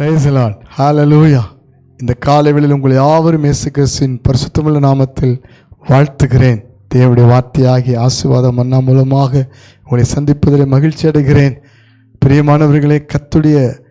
பிரைசலான் ஹாலலூயா இந்த காலைவெளியில் உங்களை யாவரும் இயேசுகிறிஸ்தின் பரிசுத்தமுள்ள நாமத்தில் வாழ்த்துகிறேன். தேவனுடைய வார்த்தையாகி ஆசீர்வாதம் மன்னா மூலமாக உங்களை சந்திப்பதில் மகிழ்ச்சி அடைகிறேன். பிரியமானவர்களே கத்துடைய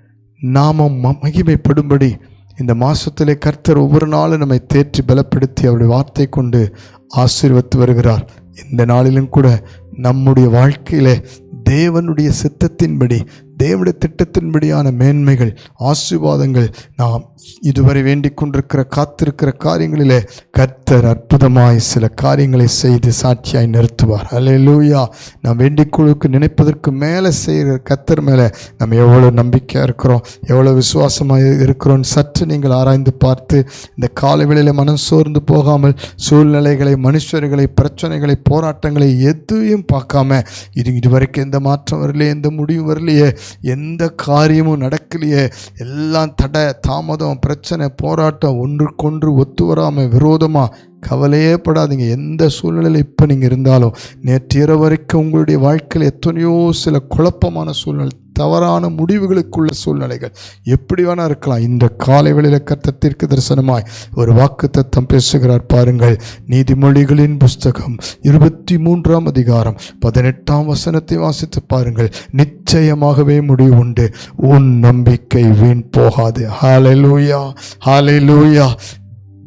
நாமம் ம- மகிமைப்படும்படி இந்த மாதத்திலே கர்த்தர் ஒவ்வொரு நாளும் நம்மை தேற்றி பலப்படுத்தி அவருடைய வார்த்தை கொண்டு ஆசீர்வத்து வருகிறார். இந்த நாளிலும் கூட நம்முடைய வாழ்க்கையிலே தேவனுடைய சித்தத்தின்படி தேவனுடைய திட்டத்தின்படியான மேன்மைகள் ஆசீர்வாதங்கள் நாம் இதுவரை வேண்டிக் கொண்டிருக்கிற காத்திருக்கிற காரியங்களிலே கர்த்தர் அற்புதமாய் சில காரியங்களை செய்து சாட்சியாய் நிறுத்துவார். அல்லேலூயா நாம் வேண்டிக் கொள்ளுக்கு நினைப்பதற்கு மேலே செய்கிற கர்த்தர் மேலே நம்ம எவ்வளோ நம்பிக்கையாக இருக்கிறோம் எவ்வளோ விசுவாசமாக இருக்கிறோம். சற்று நீங்கள் ஆராய்ந்து பார்த்து இந்த கால வேளையில மனம் சோர்ந்து போகாமல் சூழ்நிலைகளை மனுஷர்களை பிரச்சனைகளை போராட்டங்களை எதையும் பார்க்காம இது இதுவரைக்கும் எந்த மாற்றம் வரலையே எந்த முடிவு வரலையே எந்த காரியமும் நடக்கலையே. எல்லாம் தடை தாமதம் பிரச்சனை போராட்டம் ஒன்றுக்கொன்று ஒத்து வராமல் விரோதமாக கவலையே படாதீங்க. எந்த சூழ்நிலையில் இப்போ நீங்கள் இருந்தாலும் நேற்று இரவு வரைக்கும் உங்களுடைய வாழ்க்கையில் எத்தனையோ சில குழப்பமான சூழ்நிலை தவறான முடிவுகளுக்குள்ள சூழ்நிலைகள். எப்படி வேணால் இருக்கலாம். இந்த காலை வெளியில் கர்த்தத்திற்கு தரிசனமாய் ஒரு வாக்கு தத்தம் பேசுகிறார் பாருங்கள். நீதிமொழிகளின் புஸ்தகம் இருபத்தி மூன்றாம் அதிகாரம் பதினெட்டாம் வசனத்தை வாசித்து பாருங்கள். நிச்சயமாகவே முடிவு உண்டு. உன் நம்பிக்கை வீண் போகாது. ஹாலை லூயா ஹாலை லூயா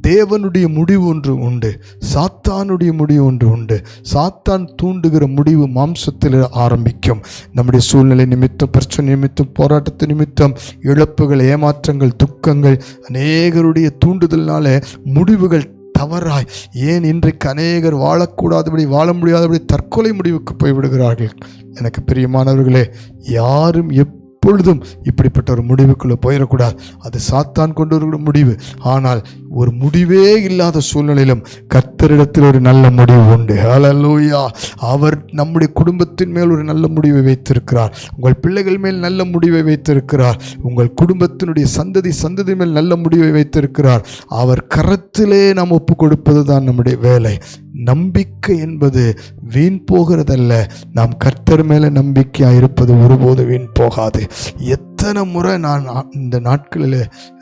தேவனுடைய முடிவு ஒன்று உண்டு சாத்தானுடைய முடிவு ஒன்று உண்டு. சாத்தான் தூண்டுகிற முடிவு மாம்சத்தில் ஆரம்பிக்கும். நம்முடைய சூழ்நிலை நிமித்தம் பிரச்சனை நிமித்தம் போராட்டத்து நிமித்தம் இழப்புகள் ஏமாற்றங்கள் துக்கங்கள் அநேகருடைய தூண்டுதல்னால முடிவுகள் தவறாய். ஏன் இன்றைக்கு அநேகர் வாழக்கூடாதபடி வாழ முடியாதபடி தற்கொலை முடிவுக்கு போய்விடுகிறார்கள்? எனக்கு பிரியமானவர்களே யாரும் எப்பொழுதும் இப்படிப்பட்ட ஒரு முடிவுக்குள்ளே போயிடக்கூடாது. அது சாத்தான் கொண்டு வருகிற முடிவு. ஆனால் ஒரு முடிவே இல்லாத சூழ்நிலையிலும் கர்த்தரிடத்தில் ஒரு நல்ல முடிவு உண்டு. ஹலலூயா அவர் நம்முடைய குடும்பத்தின் மேல் ஒரு நல்ல முடிவை வைத்திருக்கிறார். உங்கள் பிள்ளைகள் மேல் நல்ல முடிவை வைத்திருக்கிறார். உங்கள் குடும்பத்தினுடைய சந்ததி சந்ததி மேல் நல்ல முடிவை வைத்திருக்கிறார். அவர் கரத்திலே நாம் ஒப்பு கொடுப்பது தான் நம்முடைய வேலை. நம்பிக்கை என்பது வீண் போகிறதல்ல. நாம் கர்த்தர் மேலே நம்பிக்கையாக இருப்பது ஒருபோது வீண் போகாது. எத் எத்தனை முறை நான் இந்த நாட்களில்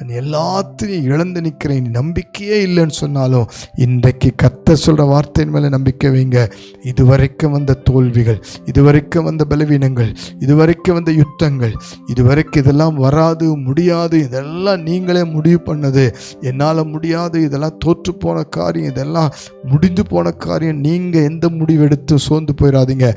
எல்லாத்தையும் இழந்து நிற்கிறேன். நம்பிக்கையே இல்லைன்னு சொன்னாலும் இன்றைக்கு கத்த சொல்கிற வார்த்தையின் மேலே நம்பிக்கை வைங்க. இதுவரைக்கும் வந்த தோல்விகள் இதுவரைக்கும் வந்த பலவீனங்கள் இதுவரைக்கும் வந்த யுத்தங்கள் இதுவரைக்கும் இதெல்லாம் வராது முடியாது. இதெல்லாம் நீங்களே முடிவு பண்ணது. என்னால் முடியாது. இதெல்லாம் தோற்று போன காரியம் இதெல்லாம் முடிந்து போன காரியம். நீங்கள் எந்த முடிவு எடுத்து சோர்ந்து போயிடாதீங்க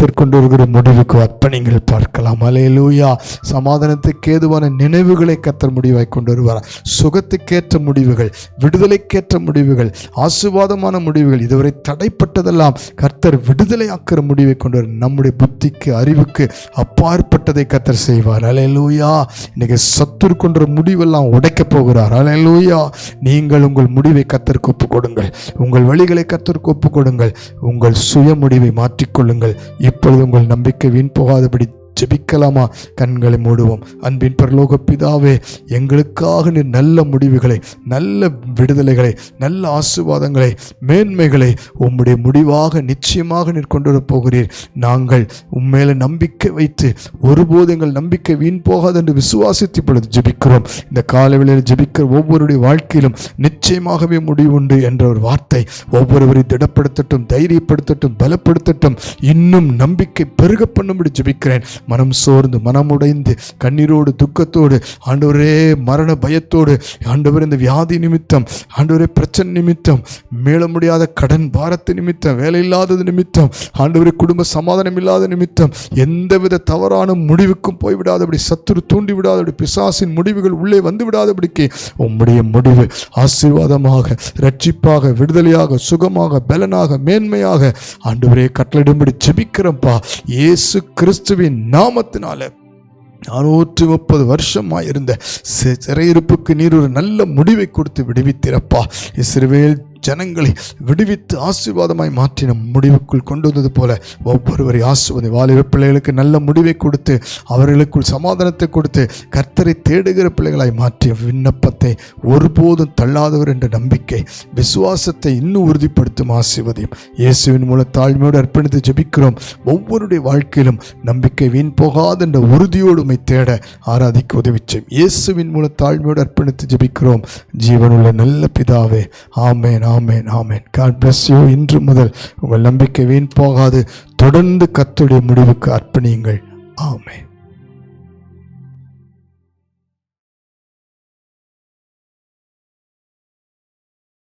கத்தர் கொண்டு வருகிற முடிவுக்கு அர்ப்பணிங்கள் பார்க்கலாம். அலையலூயா சமாதானத்துக்கு ஏதுவான நினைவுகளை கத்தர் முடிவாய் கொண்டு வருவார் சுகத்துக்கேற்ற முடிவுகள் விடுதலைக்கேற்ற முடிவுகள் ஆசுவாதமான முடிவுகள் இதுவரை தடைப்பட்டதெல்லாம் கர்த்தர் விடுதலை ஆக்கிற முடிவை கொண்டு வரும் நம்முடைய புத்திக்கு அறிவுக்கு அப்பாற்பட்டதை கத்தர் செய்வார். அலையலூயா இன்னைக்கு சத்துரு கொன்ற முடிவெல்லாம் உடைக்கப் போகிறார். அலையலூயா நீங்கள் உங்கள் முடிவை கத்தருக்கு ஒப்புக் கொடுங்கள் உங்கள் வழிகளை கத்தருக்கு ஒப்பு கொடுங்கள் உங்கள் சுய முடிவை மாற்றிக்கொள்ளுங்கள். இப்பொழுது உங்கள் நம்பிக்கை வீண் போகாதபடி ஜெபிக்கலாமா? கண்களை மூடுவோம். அன்பின் பரலோக பிதாவே எங்களுக்காக நீர் நல்ல முடிவுகளை நல்ல விடுதலைகளை நல்ல ஆசீர்வாதங்களை மேன்மைகளை உம்முடைய முடிவாக நிச்சயமாக நீர் கொண்டு வரப் போகிறீர். நாங்கள் உண்மையில நம்பிக்கை வைத்து ஒருபோது எங்கள் நம்பிக்கை வீண் போகாது என்று விசுவாசித்து இப்பொழுது ஜெபிக்கிறோம். இந்த காலவெளியில் ஜெபிக்கிற ஒவ்வொருடைய வாழ்க்கையிலும் நிச்சயமாகவே முடிவு உண்டு என்ற ஒரு வார்த்தை ஒவ்வொருவரை திடப்படுத்தட்டும் தைரியப்படுத்தட்டும் பலப்படுத்தட்டும் இன்னும் நம்பிக்கை பெருக பண்ணும்படி ஜெபிக்கிறேன். மனம் சோர்ந்து மனமுடைந்து கண்ணீரோடு துக்கத்தோடு ஆண்டவரே மரண பயத்தோடு ஆண்டவர் இந்த வியாதி நிமித்தம் ஆண்டவரே பிரச்சனை நிமித்தம் மீள முடியாத கடன் பாரத்து நிமித்தம் வேலை இல்லாதது நிமித்தம் ஆண்டவரே குடும்ப சமாதானம் இல்லாத நிமித்தம் எந்தவித தவறான முடிவுக்கும் போய்விடாதபடி சத்துரு தூண்டி விடாதபடி பிசாசின் முடிவுகள் உள்ளே வந்து விடாதபடிக்கு உம்முடைய முடிவு ஆசீர்வாதமாக ரட்சிப்பாக விடுதலையாக சுகமாக பலனாக மேன்மையாக ஆண்டவரே கட்டளிடும்படி ஜெபிக்கிறப்பா இயேசு கிறிஸ்துவின் நாமத்தினால நானூற்றி முப்பது வருஷமாக இருந்த சிறையிருப்புக்கு நீர் ஒரு நல்ல முடிவை கொடுத்து விடுவித்திரப்பா. இஸ்ரேல் ஜனங்களை விடுவித்து ஆசீர்வாதமாய் மாற்றின முடிவுக்குள் கொண்டு வந்தது போல ஒவ்வொருவரை ஆசிர்வதி வாலிப பிள்ளைகளுக்கு நல்ல முடிவை கொடுத்து அவர்களுக்குள் சமாதானத்தை கொடுத்து கர்த்தரை தேடுகிற பிள்ளைகளாய் மாற்றிய விண்ணப்பத்தை ஒருபோதும் தள்ளாதவர் என்ற நம்பிக்கை விசுவாசத்தை இன்னும் உறுதிப்படுத்தும் ஆசிர்வதியும் இயேசுவின் மூலம் தாழ்மையோடு அர்ப்பணித்து ஜபிக்கிறோம். ஒவ்வொருடைய வாழ்க்கையிலும் நம்பிக்கை வீண் போகாது என்ற உறுதியோடுமை தேட ஆராதிக்க உதவி செய்யும் இயேசுவின் மூலம் தாழ்மையோடு அர்ப்பணித்து ஜபிக்கிறோம். ஜீவனுள்ள நல்ல பிதாவே amen amen amen. God bless you இன்று முதல் உங்கள் நம்பிக்கை வீண் போகாது. தொடர்ந்து கத்துடைய முடிவுக்கு அர்ப்பணியுங்கள். ஆமேன்.